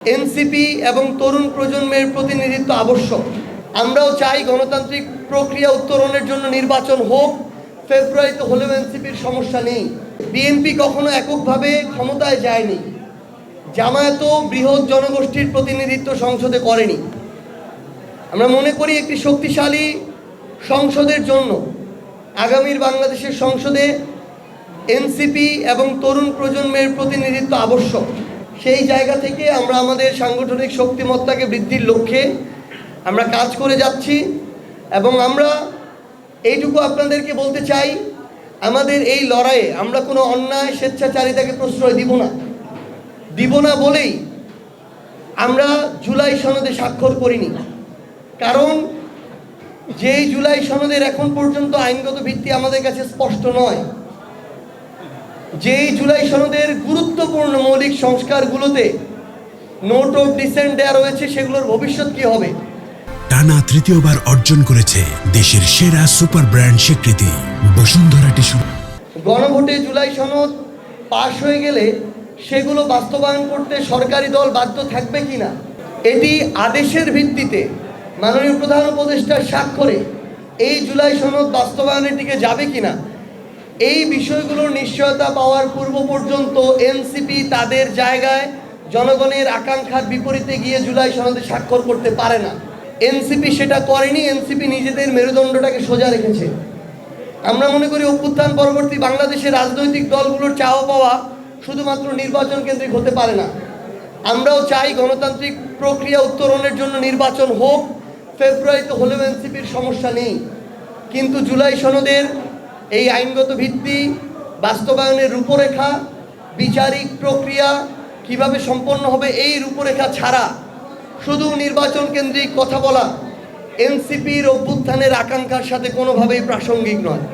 NCP এবং তরুণ প্রজন্মের প্রতিনিধিত্ব আবশ্যক। আমরাও চাই গণতান্ত্রিক প্রক্রিয়া উত্তরণের জন্য নির্বাচন হোক। ফেব্রুয়ারিতে হলেও এনসিপির সমস্যা নেই। বিএনপি কখনো এককভাবে ক্ষমতায় যায়নি। জামায়াতও বৃহৎ জনগোষ্ঠীর প্রতিনিধিত্ব সংসদে করেনি। আমরা মনে করি একটি শক্তিশালী সংসদের জন্য আগামীর বাংলাদেশের সংসদে এনসিপি এবং তরুণ প্রজন্মের প্রতিনিধিত্ব আবশ্যক। সেই জায়গা থেকে আমরা আমাদের সাংগঠনিক শক্তিমত্তাকে বৃদ্ধির লক্ষ্যে আমরা কাজ করে যাচ্ছি এবং আমরা এইটুকু আপনাদেরকে বলতে চাই, আমাদের এই লড়াইয়ে আমরা কোনো অন্যায় স্বেচ্ছাচারিতাকে প্রশ্রয় দিব না। দিব না বলেই আমরা জুলাই সনদে স্বাক্ষর করিনি। কারণ যেই জুলাই সনদের এখন পর্যন্ত আইনগত ভিত্তি আমাদের কাছে স্পষ্ট নয়। যেই জুলাই সনদের গুরুত্বপূর্ণ মৌলিক সংস্কারগুলোতে নোট অফ ডিসেন্ট দেওয়া রয়েছে সেগুলোর ভবিষ্যৎ কি হবে? টানা তৃতীয়বার অর্জন করেছে দেশের সেরা সুপার ব্র্যান্ড স্বীকৃতি। বসুন্ধরা টিস্যু গণভোটে জুলাই সনদ পাশ হয়ে গেলে সেগুলো বাস্তবায়ন করতে সরকারি দল বাধ্য থাকবে কি না এটি আদেশের ভিত্তিতে মাননীয় প্রধান উপদেষ্টার স্বাক্ষরে এই জুলাই সনদ বাস্তবায়নের দিকে যাবে কি না এই বিষয়গুলোর নিশ্চয়তা পাওয়ার পূর্ব পর্যন্ত এনসিপি তাদের জায়গায় জনগণের আকাঙ্ক্ষার বিপরীতে গিয়ে জুলাই সনদে স্বাক্ষর করতে পারে না। এনসিপি সেটা করেনি, এনসিপি নিজেদের মেরুদণ্ডটাকে সোজা রেখেছে। আমরা মনে করি অভ্যুত্থান পরবর্তী বাংলাদেশের রাজনৈতিক দলগুলোর চাওয়া পাওয়া শুধুমাত্র নির্বাচন কেন্দ্রিক হতে পারে না। আমরাও চাই গণতান্ত্রিক প্রক্রিয়া উত্তরণের জন্য নির্বাচন হোক, ফেব্রুয়ারিতে হলেও এনসিপির সমস্যা নেই। কিন্তু জুলাই সনদের এই আইনগত ভিত্তি, বাস্তবায়নের রূপরেখা, বিচারিক প্রক্রিয়া কীভাবে সম্পন্ন হবে এই রূপরেখা ছাড়া শুধু নির্বাচন কেন্দ্রিক কথা বলা, এনসিপির অভ্যুত্থানের আকাঙ্ক্ষার সাথে কোনোভাবেই প্রাসঙ্গিক নয়।